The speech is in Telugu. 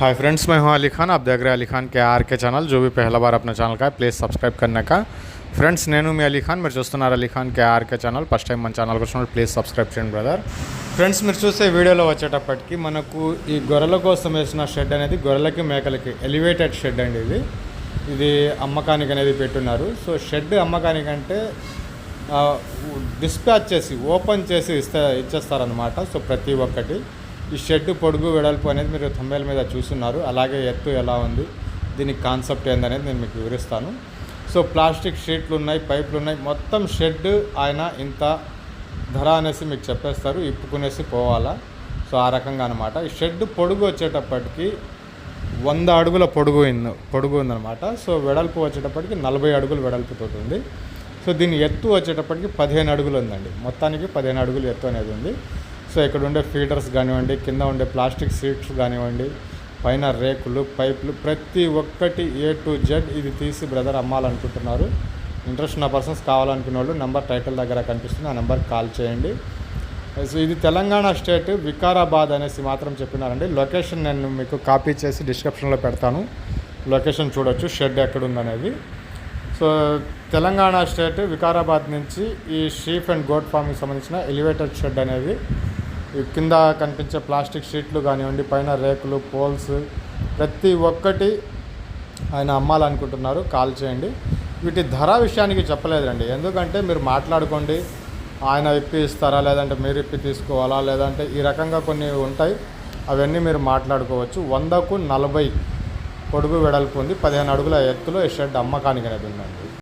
हाय फ्रेंड्स मैं हूं अली खान आप देख रहे हैं अली खान के आर के ఛానల్ जो भी पहला बार अपना ఛానల్ का है प्लीज़ సబ్స్క్రైబ్ करने का ఫ్రెండ్స్ నేను మీ అలీ ఖాన్ మీరు చూస్తున్నారు Ali Khan K RK channel first time మన ఛానల్ వచ్చినప్పుడు ప్లీజ్ సబ్స్క్రైబ్ చేయండి బ్రదర్ ఫ్రెండ్స్ మీరు చూసే వీడియోలో వచ్చేటప్పటికి మనకు ఈ గొర్రెల కోసం వేసిన షెడ్ అనేది గొర్రెలకి మేకలకి ఎలివేటెడ్ షెడ్ అండి ఇది ఇది అమ్మకానికి అనేది పెట్టున్నారు సో షెడ్ అమ్మకానికంటే డిస్పాచ్ చేసి ఓపెన్ చేసి ఇస్తే ఇచ్చేస్తారనమాట సో ప్రతి ఒక్కటి ఈ షెడ్ పొడుగు వెడల్పు అనేది మీరు తొంభైల మీద చూస్తున్నారు. అలాగే ఎత్తు ఎలా ఉంది దీనికి కాన్సెప్ట్ ఏందనేది నేను మీకు వివరిస్తాను. సో ప్లాస్టిక్ షీట్లు ఉన్నాయి పైపులు ఉన్నాయి. మొత్తం షెడ్ ఆయన ఇంత ధర అనేసి మీకు చెప్పేస్తారు. ఇప్పుకునేసి పోవాలా? సో ఆ రకంగా అనమాట ఈ షెడ్ పొడుగు వచ్చేటప్పటికి వంద అడుగుల పొడుగు ఉంది పొడుగు ఉందన్నమాట. సో వెడల్పు వచ్చేటప్పటికి నలభై అడుగులు వెడల్పుతో ఉంది. సో దీని ఎత్తు వచ్చేటప్పటికి పదిహేను అడుగులు ఉందండి. మొత్తానికి పదిహేను అడుగులు ఎత్తు అనేది ఉంది. సో ఇక్కడ ఉండే ఫీడర్స్ కానివ్వండి కింద ఉండే ప్లాస్టిక్ సీట్స్ కానివ్వండి పైన రేకులు పైపులు ప్రతి ఒక్కటి ఏ టు జెడ్ ఇది తీసి బ్రదర్ అమ్మాలనుకుంటున్నారు. ఇంట్రెస్ట్ ఉన్న పర్సన్స్ కావాలనుకునే వాళ్ళు నెంబర్ టైటిల్ దగ్గర కనిపిస్తుంది ఆ నెంబర్కి కాల్ చేయండి. సో ఇది తెలంగాణ స్టేట్ వికారాబాద్ అనేసి మాత్రం చెప్పినారండి. లొకేషన్ నేను మీకు కాపీ చేసి డిస్క్రిప్షన్లో పెడతాను. లొకేషన్ చూడొచ్చు షెడ్ ఎక్కడ ఉందనేది సో తెలంగాణ స్టేట్ వికారాబాద్ నుంచి ఈ షీప్ అండ్ గోట్ ఫార్మ్కి సంబంధించిన ఎలివేటెడ్ షెడ్ అనేది కింద కనిపించే ప్లాస్టిక్ షీట్లు కానివ్వండి పైన రేకులు పోల్స్ ప్రతి ఒక్కటి ఆయన అమ్మాలనుకుంటున్నారు. కాల్ చేయండి. వీటి ధర విషయానికి చెప్పలేదండి ఎందుకంటే మీరు మాట్లాడుకోండి. ఆయన ఇప్పి ఇస్తారా లేదంటే మీరు ఇప్పి తీసుకోవాలా లేదంటే ఈ రకంగా కొన్ని ఉంటాయి. అవన్నీ మీరు మాట్లాడుకోవచ్చు. వందకు నలభై పొడుగు వెడల్పు ఉంది. పదిహేను అడుగుల ఎత్తులో ఈ షెడ్ అమ్మకానికి అనేది ఉందండి.